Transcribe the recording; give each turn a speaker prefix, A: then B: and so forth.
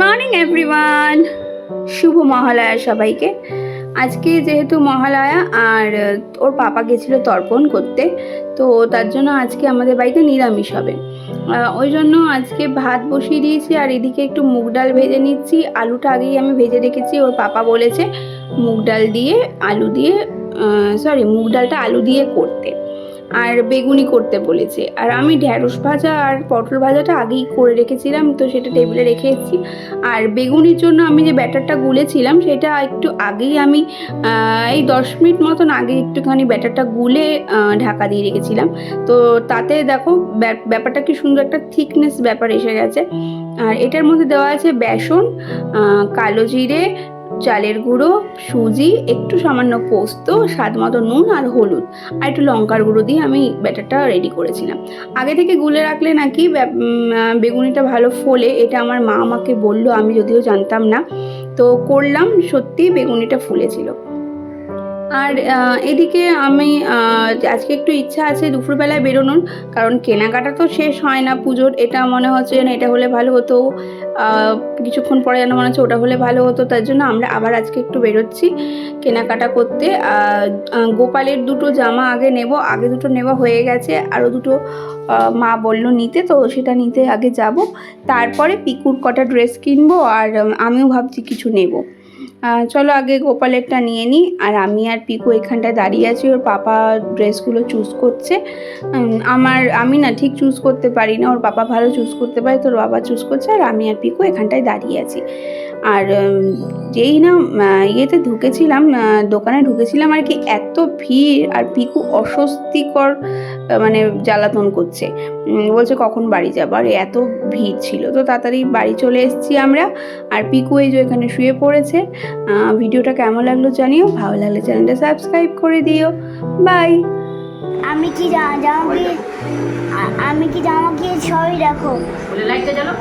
A: Morning, everyone. শুভ মহালয়া সবাইকে। আজকে যেহেতু মহালয়া, আর ওর পাপা গেছিল তর্পণ করতে, তো তার জন্য আজকে আমাদের বাড়িতে নিরামিষ হবে। ওই জন্য আজকে ভাত বসিয়ে দিয়েছি, আর এদিকে একটু মুগ ডাল ভেজে নিচ্ছি। আলুটা আগেই আমি ভেজে রেখেছি, ওর পাপা বলেছে মুগ ডাল দিয়ে আলু দিয়ে সরি মুগ ডালটা আলু দিয়ে করতে। আর বেগুনি করতে বলেছে। আর আমি ঢ্যাঁড়স ভাজা আর পটল ভাজাটা আগেই করে রেখেছিলাম তো সেটা টেবিলে রেখে এসেছি আর বেগুনির জন্য আমি যে ব্যাটারটা গুলেছিলাম সেটা একটু আগেই আমি এই দশ মিনিট মতন আগে একটুখানি ব্যাটারটা গুলে ঢাকা দিয়ে রেখেছিলাম। তো তাতে দেখো ব্যাপ- ব্যাপারটা কি সুন্দর একটা থিকনেস ব্যাপার এসে গেছে। আর এটার মধ্যে দেওয়া আছে বেসন কালো জিরে চালের গুঁড়ো, সুজি, একটু সামান্য পোস্ত, স্বাদ মতো নুন আর হলুদ। আর একটু লঙ্কার গুঁড়ো দিয়ে আমি ব্যাটারটা রেডি করেছিলাম। আগে থেকে গুলে রাখলে নাকি বেগুনিটা ভালো ফোলে, এটা আমার মা আমাকে বলল, আমি যদিও জানতাম না। তো করলাম সত্যি বেগুনিটা ফুলেছিল। আর এদিকে আমি আজকে একটু ইচ্ছা আছে দুপুরবেলায় বেরোনোর, কারণ কেনাকাটা তো শেষ হয় না পুজোর, এটা মনে হচ্ছে যেন এটা হলে ভালো হতো। কিছুক্ষণ পরে যেন মনে হচ্ছে ওটা হলে ভালো হতো, তার জন্য আমরা আবার আজকে একটু বেরোচ্ছি কেনাকাটা করতে। গোপালের দুটো জামা আগে নেব, আগে দুটো নেওয়া হয়ে গেছে, আরও দুটো মা বলল নিতে, তো সেটা নিতে আগে যাব। তারপরে পিকুর কটা ড্রেস কিনবো, আর আমিও ভাবছি কিছু নেব। চলো আগে গোপালেরটা নিয়ে নিই। আর আমি আর পিকু এখানটায় দাঁড়িয়ে আছি, ওর পাপা ড্রেসগুলো চুজ করছে। আমার, আমি না ঠিক চুজ করতে পারি না, ওর পাপা ভালো চুজ করতে পারে, তোর বাবা চুজ করছে, আর আমি আর পিকু এখানটায় দাঁড়িয়ে আছি। আর যেই না ইয়েতে ঢুকেছিলাম দোকানে ঢুকেছিলাম আর কি এত ভিড় আর পিকু অস্বস্তিকর মানে জ্বালাতন করছে। বলছে কখন বাড়ি যাব? আর এত ভিড় ছিল। তো তাড়াতাড়ি বাড়ি চলে এসেছি আমরা। আর পিকু এই যে এখানে শুয়ে পড়েছে। ভিডিওটা কেমন লাগল জানিও। ভালো লাগলে চ্যানেলটা সাবস্ক্রাইব করে দিও। বাই।
B: আমি কি জামা কি আমি কি জামা কি সবই দেখো।
C: বলে লাইটটা জ্বালো